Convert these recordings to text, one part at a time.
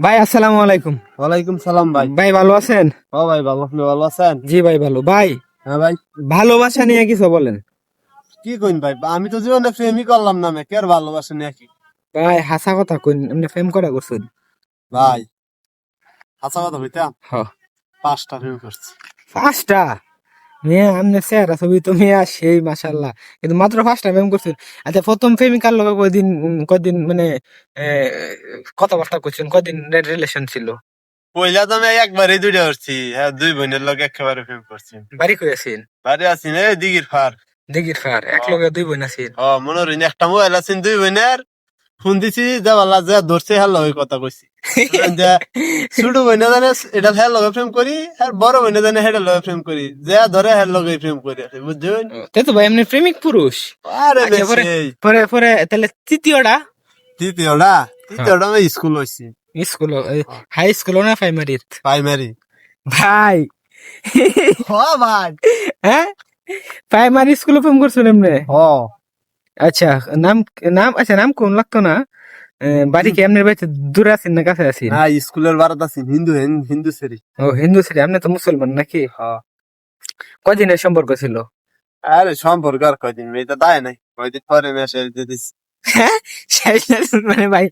ভাই আসসালামু আলাইকুম। ওয়ালাইকুম সালাম ভাই। ভাই ভালো আছেন? ও ভাই ভালো। আপনি ভালো আছেন? জি ভাই ভালো। ভাই হ্যাঁ ভাই। ভালোবাসা নিয়ে কিছু বলেন। কি কইন ভাই? আমি তো জীবনে প্রেমই করলাম না মে কের নিয়ে কি? ভাই হাসা কথা কইন। এমনি প্রেম করা করছেন? ভাই হাসা কথা হইতাম হ। পাঁচটা প্রেম করছি। পাঁচটা? মেয়ে আমনে চেহারা ছবি তো মেয়ে সেই কিন্তু মাত্র পাঁচটা ফেম করছেন আচ্ছা প্রথম প্রেমিকার লগে কয়দিন উম, কয়দিন মানে কথাবার্তা করছেন? কয়দিন রিলেশন ছিল? পয়লা তো আমি একবারই দুইটা করছি হ্যাঁ দুই বোনের লোক একেবারে প্রেম করছি। বাড়ি করেছেন বাড়ি আছি না দিঘির ফার দিঘির ফার এক লগে দুই বোন আছেন? ও মনে একটা মোবাইল আছে দুই বোনের। ফোন দিছি যাবালা যা ধরছে হ্যাঁ লগে কথা কইছি। যে ছোট বোনে জানে এটা হ্যাঁ লগে প্রেম করি আর বড় বোনে জানে হেটা লগে প্রেম করি। যা ধরে হ্যাঁ লগে প্রেম করি বুঝছেন তাই তো ভাই এমনি প্রেমিক পুরুষ। আরে আচ্ছা, পরে- পরে তাহলে তৃতীয়টা? তৃতীয়টা? তৃতীয়টা আমি স্কুল হইছি। স্কুল হাই স্কুল না প্রাইমারি প্রাইমারি ভাই। হ ভাই। হ্যাঁ? প্রাইমারি স্কুলে ফোন করছেন এমনি হ। আচ্ছা নাম নাম আচ্ছা নাম কোন লাগতো না। বাড়ি কি বাড়িতে দূরে আছেন না কাছে আছেন? না স্কুলের বারাত আছি হিন্দু হিন- হিন্দু সেরি ও হিন্দু ছেলে আপনি তো মুসলমান নাকি? হ্যাঁ। কদিনের সম্পর্ক ছিল? আরে সম্পর্ক আর কয়দিন মেয়েটা দায় নাই। কয়দিন পরে দিয়ে দিছি হ্যাঁ? মানে ভাই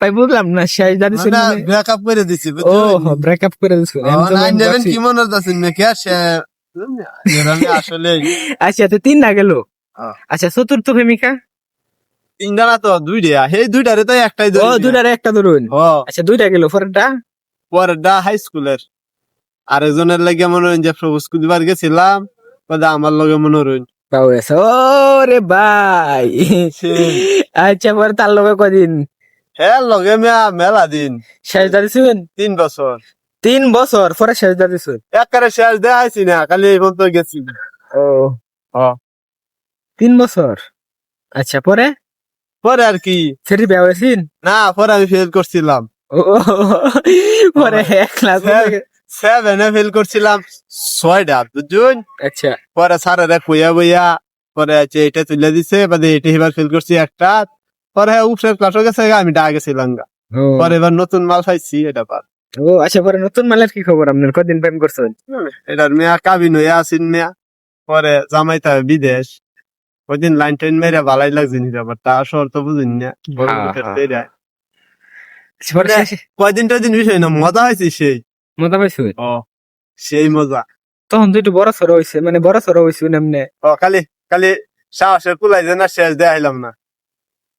ভাই বুঝলাম না শেষ দাদি ছিল মানে ব্রেকআপ করে দিছি ও ব্রেকআপ করে কি মনে আসলে আচ্ছা তো তিন না গেল। আচ্ছা চতুর্থ প্রেমিকা? তিনটা না তো দুইটা সেই দুইটারে তো একটাই ও দুটার একটা ধরুন আচ্ছা দুইটা গেল পরেরটা? পরেরটা হাই স্কুলের আরেকজনের লাগে মনে হয় যে প্রভু স্কুল দিবার গেছিলাম আমার লগে মনে হইন। গেছে রে ভাই। আচ্ছা পরে তার লগে কদিন? হ্যাঁ লগে মেয়া মেলা দিন। শেষ দাদিছুন তিন বছর। তিন বছর পরে শেষ দাদিছুন একবারে শেষ দেখাইছি না খালি এই পর্যন্ত গেছি। ও। ও। তিন বছর। আচ্ছা পরে? পরে আর কি। সেটি বিয়া না পরে আমি ফেল করছিলাম। পরে ক্লাস। সেভেনে ফেল করছিলাম ছয়টা বুঝুন আচ্ছা। পরে স্যারেরা কইয়া বইয়া পরে আছে এটা তুলে দিছে বাদে এটা এবার ফেল করছি একটা। পরে উপরের ক্লাসও গেছে আমি ডা গেছিলাম গা। পরে এবার নতুন মাল পাইছি এটা পার। ও আচ্ছা পরে নতুন মালের কি খবর আপনার? কদিন প্রেম করছেন? এটার মেয়া কাবিন হইয়া আসিন মেয়া। পরে জামাইতে হবে বিদেশ ওইদিন লাইন টাইন মেরে ভালাই লাগছে নি আবার তা শহর তো বুঝিন না। হ্যাঁ, হ্যাঁ। কয়দিন টয়দিন বিষয় না মজা হয়েছে সেই। মজা পাইছুন ও সেই মজা। তখন তো একটু বড় সড়ো হয়েছে মানে বড় হয়েছে এমনি? ও খালি খালি সাহসের কুলাই যে না শেষ দেখাইলাম না।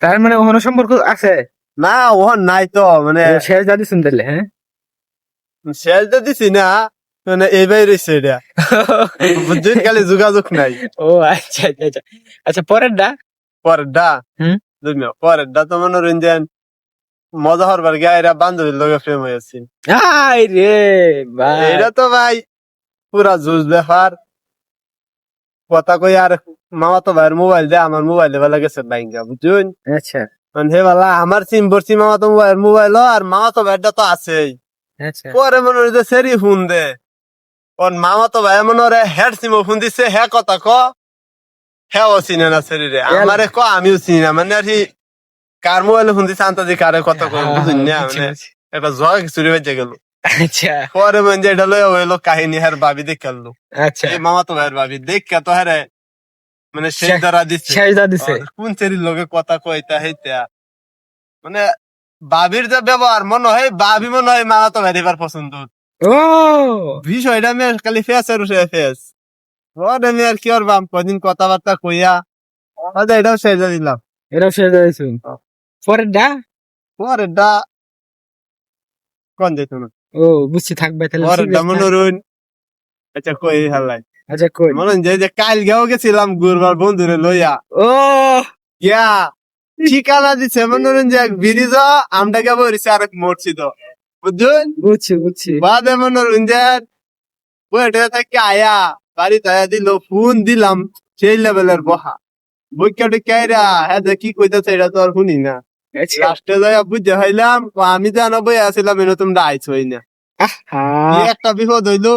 তার মানে ওখানে সম্পর্ক আছে? না ওহন নাই তো মানে শেষ দাদি শুনতে হ্যাঁ? শেষ দিয়ে দিছি না। মানে এইবার রয়েছে এটা। বুঝছেন খালি যোগাযোগ নাই। ও আচ্ছা আচ্ছা আচ্ছা। আচ্ছা পরের ডা পরের ডা হুম। পরের ডা তো মনোরঞ্জন মজা হরবার গিয়ে এরা বান্ধবীর লগে প্রেম হয়েছে আই রে ভাই। এটা তো ভাই পুরা জুজ ব্যাপার। কথা কই আর মামা তো ভাইয়ের মোবাইল দে আমার মোবাইল বেলা গেছে বাইঙ্গা বুঝুন আচ্ছা। মানে হে বেলা আমার সিম ভরছি মামা তো মোবাইল মোবাইল আর মামা তো ভাইটা তো আছেই। আচ্ছা। পরে মনে হইছে সেরি ফোন দে। ওর মামা তো ভাই মনে হরে হেড সিম ফোন দিছে হে কথা ক। হ্যাঁ ও চিনে না শরীরে। আমারে ক আমিও চিনি না। মানে আর কার মোবাইলে ফোন দিছে আন্তা দি কারে কথা কই বুঝুন না মানে এটা জয় চুরি বেজে গেল। আচ্ছা। পরে মন এটা লয়ে হইল কাহিনী হার ভাবি দেখাল আচ্ছা। এই মামা তো ভাইয়ের ভাবি দেখ তো হারে মানে সেই দ্বারা দাদিছে আর কোন চেরির লগে কথা কইতা হইতা। মানে বাবির যে ব্যবহার মনে হয় বাবি মনে হয় মামা তো ভাই এবার পছন্দ ও বিষয়টা আমি আর খালি ফেস আর উঠে ফেস ওর আর কি করবাম কদিন কথাবার্তা কইয়া আচ্ছা এটাও সেজা দিলাম দাদিছুন পরের ডা পরে ডা কোন না ও বুঝছি থাকবে তাহলে পরে serious ডা না। মনোরুন আচ্ছা কই হালাই আচ্ছা কই মনে যে যে কাল গেও গেছিলাম গুরবার বন্ধুরে লইয়া ও ইয়া ঠিকানা দিছে মনোরঞ্জন যে ব্রিজ আমরা গে বরিছে আরেক মসজিদ বুঝুন? বুঝছি বুঝছি। বাদে মনোরঞ্জন বইটা থেকে আয়া আয়া দিল ফোন দিলাম সেই লেভেলের বহা। বইকা টেকাইরা হ্যাঁ কি কইতাছে এটা তো আর শুনি না। আচ্ছা। লাস্টে যাই বুঝে হইলাম আমি জানো বই আসিলাম এনে তোমরা আইছ হই না একটা বিপদ হইল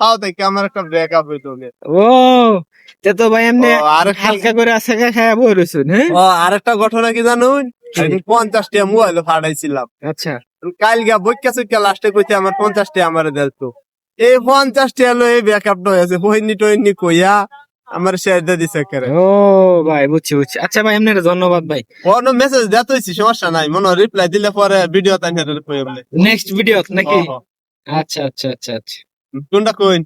তাও থেকে আমার একটা ব্রেকআপ হইতো গে। ও তে তো ভাই এমনি আরেকটা হালকা করে আছে খায়া বই রয়েছুন হ্যাঁ? ও আরেকটা ঘটনা কি জানুন? পঞ্চাশটা মোবাইল ফাটাইছিলাম। আচ্ছা। কাল গা বইকা চুইকা লাস্টে কইছে আমার পঞ্চাশটি আমার দেখতো এই পঞ্চাশটি হলো এই ব্যাকআপটা হয়েছে হইনি টইনি কইয়া আমার শেয়ার দিয়ে দিছে করে ও ভাই বুঝছি বুঝছি। আচ্ছা ভাই এমনি ধন্যবাদ ভাই। কোনো মেসেজ দেওয়া হয়েছি সমস্যা নাই। মনে রিপ্লাই দিলে পরে ভিডিও তাই নেক্সট ভিডিও নাকি। আচ্ছা আচ্ছা আচ্ছা আচ্ছা। কোনটা কইন?